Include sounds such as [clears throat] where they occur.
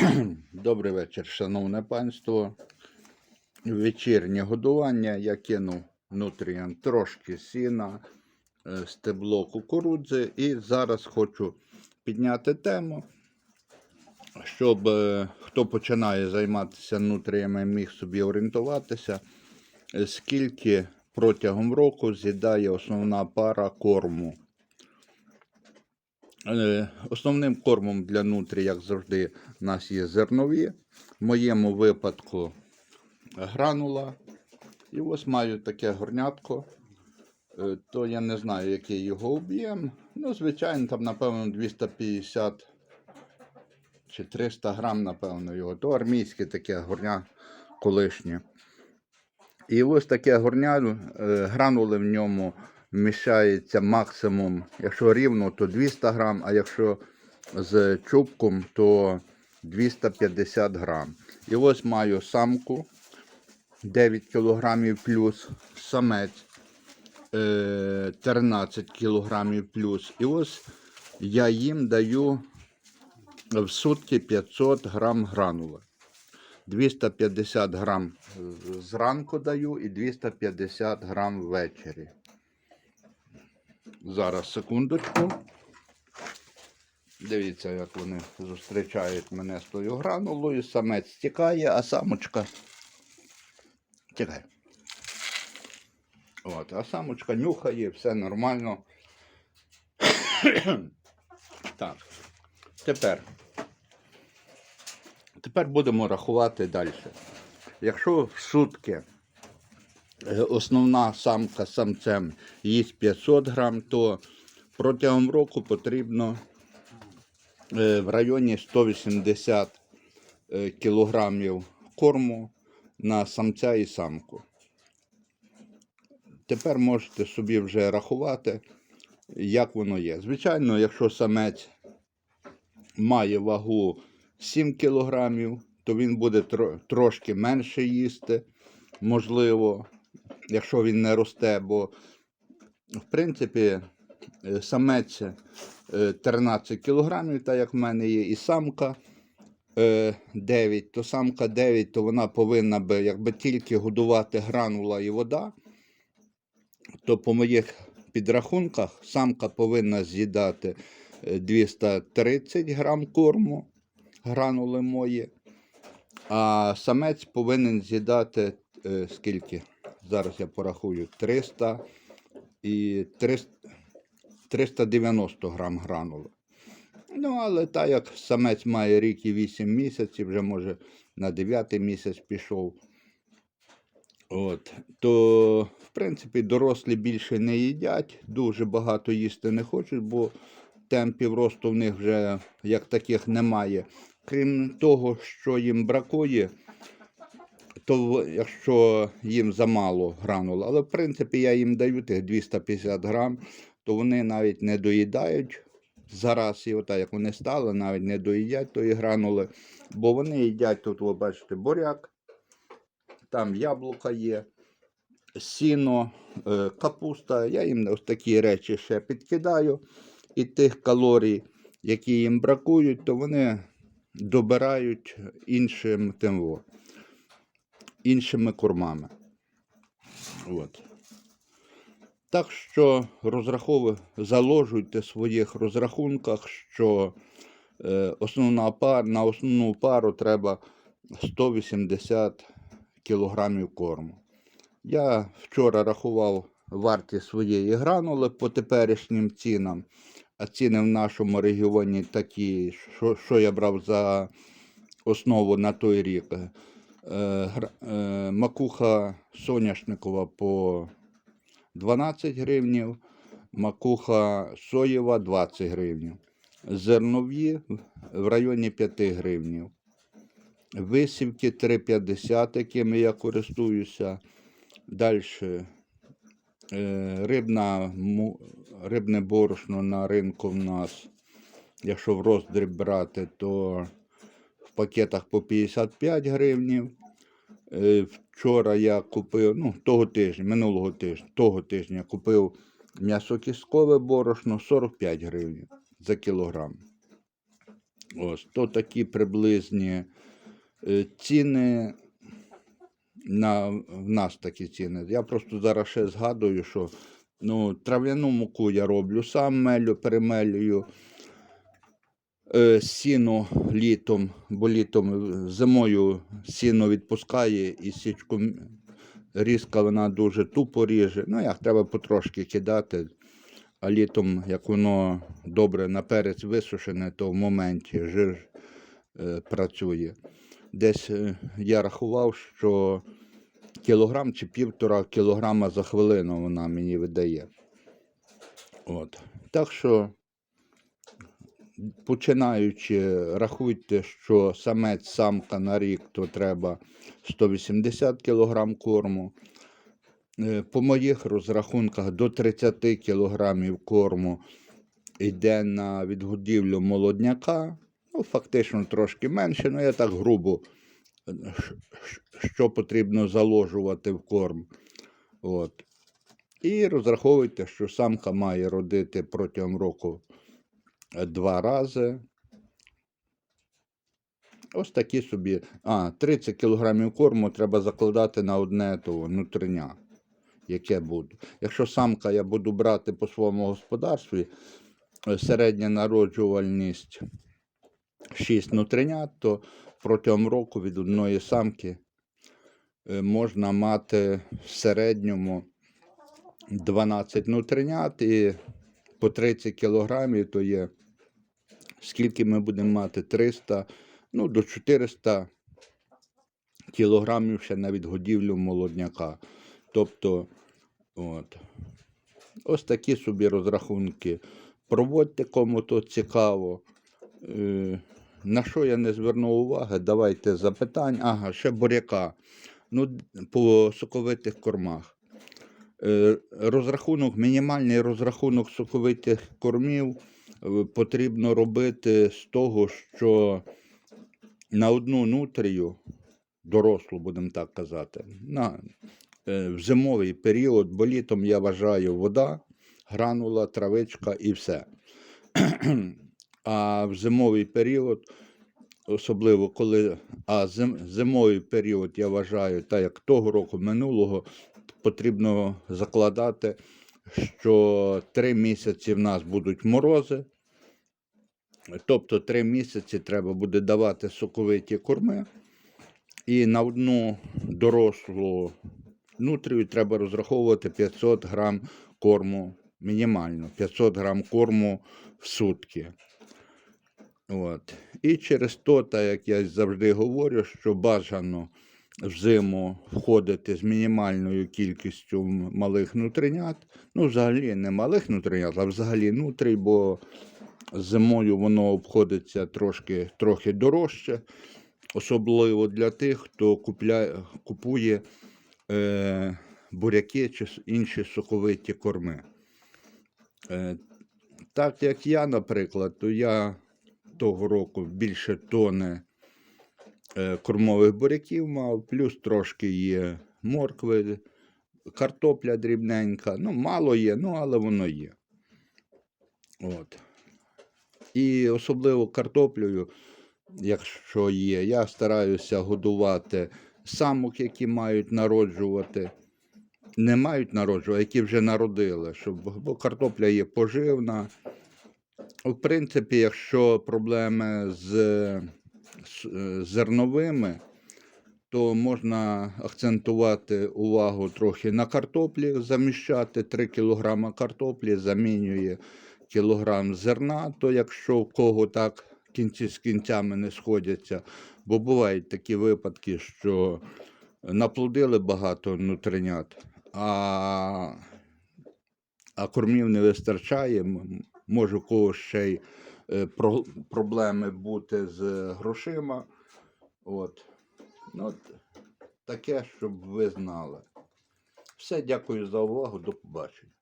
[clears throat] Добрий вечір, шановне панство. Вечірнє годування я кинув нутрієнт трошки сіна, е, стебло кукурудзи і зараз хочу підняти тему, щоб е, хто починає займатися нутріями, міг собі орієнтуватися, е, скільки протягом року з'їдає основна пара корму. Е, Основним кормом для нутрі, як завжди, у нас є зернові. В моєму випадку гранула. І ось маю таке горнятко. Е, То я не знаю, який його об'єм. Ну, звичайно, там, напевно, 250 чи 300 грам, напевно, його. То армійське таке горня колишнє. І ось таке горня, е, гранули в ньому вміщається максимум, якщо рівно, то 200 грам, а якщо з чубком, то 250 грам. І ось маю самку 9 кілограмів плюс, самець е, 13 кілограмів плюс. І ось я їм даю в сутки 500 грам гранули. 250 грам зранку даю і 250 грам ввечері. Зараз секундочку. Дивіться, як вони зустрічають мене з тою гранулою. Самець тікає, а самочка тікає. От, а самочка нюхає, все нормально. [coughs] так. Тепер. Тепер будемо рахувати далі. Якщо в сутки основна самка самцем їсть 500 грам, то протягом року потрібно е, в районі 180 е, кілограмів корму на самця і самку. Тепер можете собі вже рахувати, як воно є. Звичайно, якщо самець має вагу 7 кілограмів, то він буде трошки менше їсти, можливо, якщо він не росте, бо в принципі е, самець е, 13 кілограмів, так як в мене є, і самка е, 9, то самка 9, то вона повинна би, якби тільки годувати гранула і вода, то по моїх підрахунках самка повинна з'їдати е, 230 грам корму, гранули мої, а самець повинен з'їдати е, скільки? Зараз я порахую 300 і 300, 390 грам гранули. Ну, але так як самець має рік і 8 місяців, вже може на 9 місяць пішов. От, то, в принципі, дорослі більше не їдять, дуже багато їсти не хочуть, бо темпів росту в них вже як таких немає. Крім того, що їм бракує, то якщо їм замало гранул, але в принципі я їм даю тих 250 грам, то вони навіть не доїдають зараз, і отак як вони стали, навіть не доїдять тої гранули, бо вони їдять тут, ви бачите, буряк, там яблука є, сіно, е, капуста. Я їм ось такі речі ще підкидаю. І тих калорій, які їм бракують, то вони добирають іншим тим, іншими кормами. От. Так що розраховуй, заложуйте в своїх розрахунках, що е, основна пар, на основну пару треба 180 кілограмів корму. Я вчора рахував вартість своєї гранули по теперішнім цінам, а ціни в нашому регіоні такі, що, що я брав за основу на той рік. Е, е, макуха соняшникова по 12 гривнів, макуха соєва 20 гривнів. Зернові в районі 5 гривнів. Висівки 3,50, якими я користуюся. Далі рибна, рибне борошно на ринку в нас, якщо в роздріб брати, то пакетах по 55 гривнів. Е, Вчора я купив, ну, того тижня, минулого тижня, того тижня купив м'ясокісткове борошно 45 гривень за кілограм. Ось, то такі приблизні е, ціни. На, в нас такі ціни. Я просто зараз ще згадую, що ну, трав'яну муку я роблю сам мелю, перемелюю сіно літом, бо літом е, зимою сіно відпускає і січку різка вона дуже тупо ріже. Ну як треба потрошки кидати. А літом, як воно добре наперець висушене, то в моменті жир е, працює. Десь е, я рахував, що кілограм чи півтора кілограма за хвилину вона мені видає. От. Так що, починаючи, рахуйте, що самець самка на рік, то треба 180 кг корму. Е, По моїх розрахунках до 30 кг корму йде на відгодівлю молодняка. Ну, фактично трошки менше, ну я так грубо, що потрібно заложувати в корм. От. І розраховуйте, що самка має родити протягом року два рази. Ось такі собі. А, 30 кг корму треба закладати на одне того нутриня, яке буде. Якщо самка я буду брати по своєму господарстві, е, середня народжувальність 6 нутринят, то протягом року від одної самки е, можна мати в середньому 12 нутринят і по 30 кілограмів, то є скільки ми будемо мати 300, ну до 400 кілограмів ще на відгодівлю молодняка. Тобто, от. ось такі собі розрахунки. Проводьте кому то цікаво. Е, на що я не звернув уваги, давайте запитань. Ага, ще буряка. Ну, по соковитих кормах. Е, Розрахунок, мінімальний розрахунок соковитих кормів е, потрібно робити з того, що на одну нутрію, дорослу, будемо так казати, на, е, в зимовий період, бо літом я вважаю вода, гранула, травичка і все. [clears throat] А в зимовий період, особливо коли а зим, зимовий період, я вважаю, так як того року минулого, потрібно закладати, що три місяці в нас будуть морози. Тобто три місяці треба буде давати соковиті корми. І на одну дорослу нутрію треба розраховувати 500 грам корму мінімально, 500 грам корму в сутки. От. І через то, так як я завжди говорю, що бажано в зиму входити з мінімальною кількістю малих нутринят. Ну, взагалі не малих нутринят, а взагалі нутрій, бо зимою воно обходиться трошки, трохи дорожче, особливо для тих, хто купляє, купує е, буряки чи інші соковиті корми. Е, так як я, наприклад, то я того року більше тони кормових буряків мав, плюс трошки є моркви, картопля дрібненька. Ну, мало є, ну, але воно є. От. І особливо картоплею, якщо є, я стараюся годувати самок, які мають народжувати. Не мають народжувати, які вже народили, щоб, бо картопля є поживна. В принципі, якщо проблеми з, е, зерновими, то можна акцентувати увагу трохи на картоплі, заміщати 3 кг картоплі, замінює кілограм зерна, то якщо в кого так кінці з кінцями не сходяться, бо бувають такі випадки, що наплодили багато нутринят, а, а кормів не вистачає. Може, у когось ще й е, про- проблеми бути з грошима. От. Ну, таке, щоб ви знали. Все, дякую за увагу, до побачення.